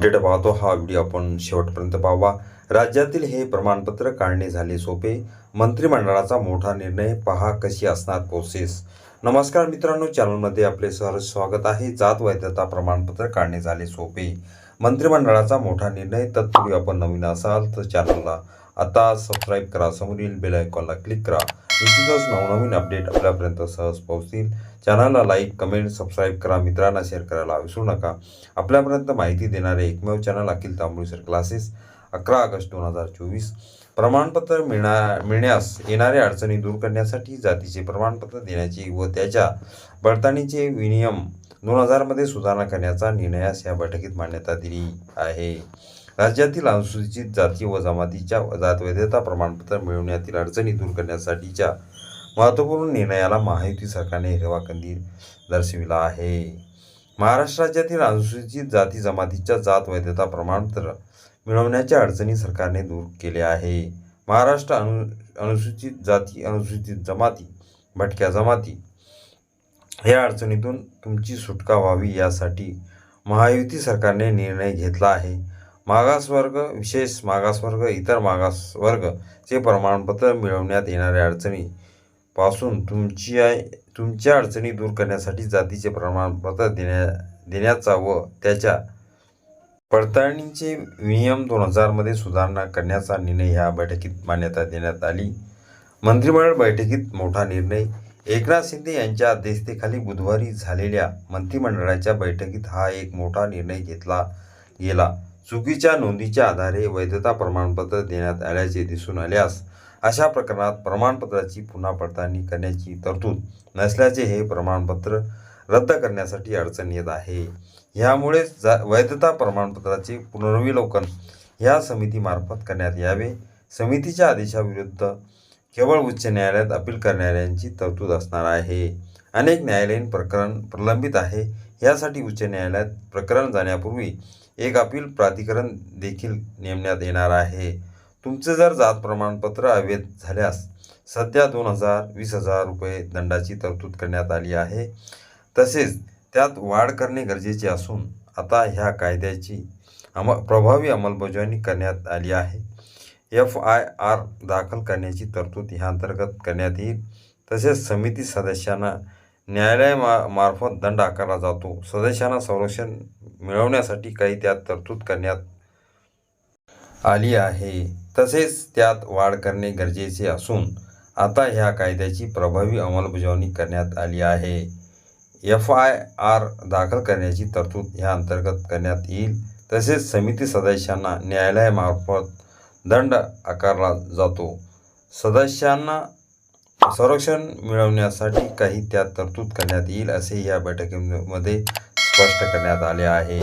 Update पाहतो हा video आपण शेवटपर्यंत पाहावा. राज्यातील हे प्रमाणपत्र काढणे झाले सोपे. मंत्रिमंडळाचा मोठा निर्णय पहा कशी असणार प्रोसेस नमस्कार मित्रांनो चॅनलमध्ये आपले सहर्ष स्वागत आहे. जात वैधता प्रमाणपत्र काढणे झाले सोपे. मंत्रिमंडळाचा मोठा निर्णय तत्पूर्वी आपण नवीन असाल तर चॅनलला आता सबस्क्राईब करा. समोरील बेल आयकॉनला क्लिक करा. निश्चितच नवनवीन अपडेट आपल्यापर्यंत सहज पोहोचतील चॅनलला लाईक कमेंट सबस्क्राईब करा मित्रांना शेअर करायला विसरू नका. आपल्यापर्यंत माहिती देणारे एकमेव चॅनल अखिल तांबुळीसर क्लासेस अकरा ऑगस्ट दोन हजार चोवीस. प्रमाणपत्र मिळणा मिळण्यास येणाऱ्या अडचणी दूर करण्यासाठी जातीचे प्रमाणपत्र देण्याची व त्याच्या पडताळणीचे विनियम दोन हजारमध्ये सुधारणा करण्याचा निर्णयास या बैठकीत मान्यता दिली आहे. राज्यातील अनुसूचित जाती व जमातीच्या जातवैधता प्रमाणपत्र मिळवण्यातील अडचणी दूर करण्यासाठीच्या महत्त्वपूर्ण निर्णयाला महायुती सरकारने हिरवा कंदील दर्शविला आहे. महाराष्ट्र राज्यातील अनुसूचित जाती जमातीच्या जात वैधता प्रमाणपत्र मिळवण्याच्या अडचणी सरकारने दूर केल्या आहे. महाराष्ट्र अनु अनुसूचित जाती अनुसूचित जमाती भटक्या जमाती या अडचणीतून तुमची सुटका व्हावी यासाठी महायुती सरकारने निर्णय घेतला आहे. मागासवर्ग विशेष मागासवर्ग इतर मागासवर्गचे प्रमाणपत्र मिळवण्यात येणाऱ्या अडचणी पासून आय तुमच्या अडचणी दूर करण्यासाठी जातीचे प्रमाणपत्र देण्या देण्याचा व त्याच्या पडताळणीचे नियम दोन हजारमध्ये सुधारणा करण्याचा निर्णय ह्या बैठकीत मान्यता देण्यात आली. मंत्रिमंडळ बैठकीत मोठा निर्णय. एकनाथ शिंदे यांच्या अध्यक्षतेखाली बुधवारी झालेल्या मंत्रिमंडळाच्या बैठकीत हा एक मोठा निर्णय घेतला गेला. चुकीच्या नोंदीच्या आधारे वैधता प्रमाणपत्र देण्यात आल्याचे दिसून आल्यास अशा प्रकरणात प्रमाणपत्राची पुन्हा पडताळणी करण्याची तरतूद नसल्याचे हे प्रमाणपत्र रद्द करण्यासाठी अडचण येत आहे. यामुळेच जा वैधता प्रमाणपत्राचे पुनर्विलोकन ह्या समितीमार्फत करण्यात यावे. समितीच्या आदेशाविरुद्ध केवळ उच्च न्यायालयात अपील करणाऱ्यांची तरतूद असणार आहे. अनेक न्यायालयीन प्रकरण प्रलंबित आहे. यासाठी उच्च न्यायालयात प्रकरण जाण्यापूर्वी एक अपील प्राधिकरण देखील नेमण्यात येणार आहे. तुमचे जर जात प्रमाणपत्र अवैध झाल्यास सध्या दोन हजार वीस हजार रुपये दंडाची तरतूद करण्यात आली आहे. तसेच त्यात वाढ करणे गरजेचे असून आता ह्या कायद्याची अम प्रभावी अंमलबजावणी करण्यात आली आहे. एफ आय आर दाखल करण्याची तरतूद ह्या अंतर्गत करण्यात येईल. तसेच समिती सदस्यांना न्यायालयामार्फत दंड आकारला जातो. सदस्यांना संरक्षण मिळवण्यासाठी काही त्यात तरतूद करण्यात आली आहे. तसेच त्यात वाढ करणे गरजेचे असून आता ह्या कायद्याची प्रभावी अंमलबजावणी करण्यात आली आहे. एफ आय आर दाखल करण्याची तरतूद ह्या अंतर्गत करण्यात येईल. तसेच समिती सदस्यांना न्यायालयामार्फत दंड आकारला जातो. सदस्यांना संरक्षण मिळवण्यासाठी काही त्यात तरतूद करण्यात येईल असे या बैठकीमध्ये स्पष्ट करण्यात आले आहे.